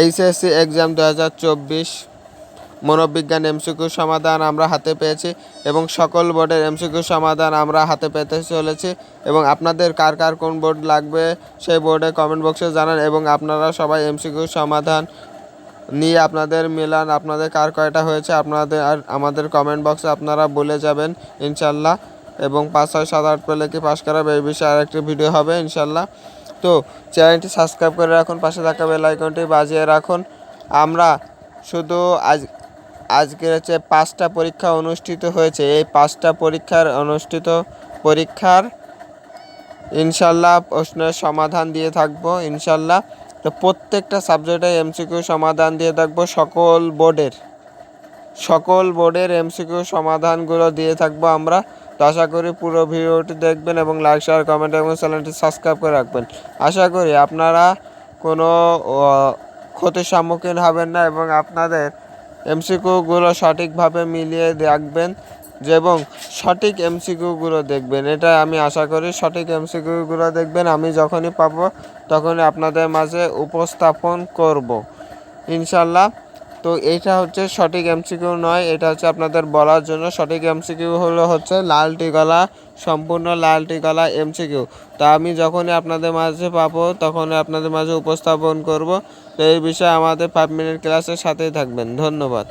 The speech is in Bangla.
এইচএসসি এক্সাম দু হাজার চব্বিশ। মনোবিজ্ঞান এমসিকিউ সমাধান আমরা হাতে পেয়েছি এবং সকল বোর্ডের এমসিকিউ সমাধান আমরা হাতে পেতে চলেছি এবং আপনাদের কার কার কোন বোর্ড লাগবে সেই বোর্ডে কমেন্ট বক্সে জানান এবং আপনারা সবাই এমসিকিউ সমাধান নিয়ে আপনাদের মিলান, আপনাদের কার কয়টা হয়েছে আপনাদের আর আমাদের কমেন্ট বক্সে আপনারা বলে যাবেন, ইনশাল্লাহ। এবং পাঁচ ছয় সাত আট পেলে কি পাস করাবে এই বিষয়ে আরেকটি ভিডিও হবে, ইনশাল্লাহ। তো চ্যানেলটি সাবস্ক্রাইব করে রাখুন, পাশে থাকা বেল আইকনটি বাজিয়ে রাখুন। আমরা শুধু আজ আজকে হচ্ছে পাঁচটা পরীক্ষা অনুষ্ঠিত হয়েছে। এই পাঁচটা পরীক্ষার অনুষ্ঠিত পরীক্ষার ইনশাল্লাহ প্রশ্নের সমাধান দিয়ে থাকব, ইনশাল্লাহ। তো প্রত্যেকটা সাবজেক্টে এমসিকিউ সমাধান দিয়ে থাকব, সকল বোর্ডের সকল বোর্ডের এমসিকিউ সমাধানগুলো দিয়ে থাকব আমরা। আশা করি পুরো ভিডিওটি দেখবেন এবং লাইক শেয়ার কমেন্ট এবং চ্যানেলটি সাবস্ক্রাইব করে রাখবেন। আশা করি আপনারা কোনো ক্ষতির সম্মুখীন হবেন না এবং আপনাদের এমসিকিউগুলো সঠিকভাবে মিলিয়ে রাখবেন এবং সঠিক এমসিকিউগুলো দেখবেন। এটা আমি আশা করি সঠিক এমসিকিউগুলো দেখবেন, আমি যখনই পাবো তখনই আপনাদের মাঝে উপস্থাপন করব। ইনশাল্লাহ তো এটা হচ্ছে সঠিক এমসিকিউ নয়, এটা হচ্ছে আপনাদের বলার জন্য। সঠিক এমসিকিউ হলো হচ্ছে লাল টিকলা সম্পূর্ণ লাল টিকলা এমসিকিউ তা আমি যখনই আপনাদের মাঝে পাবো, তখনই আপনাদের মাঝে উপস্থাপন করব। তো এই বিষয়ে আমাদের ফাইভ মিনিট ক্লাসের সাথেই থাকবেন। ধন্যবাদ।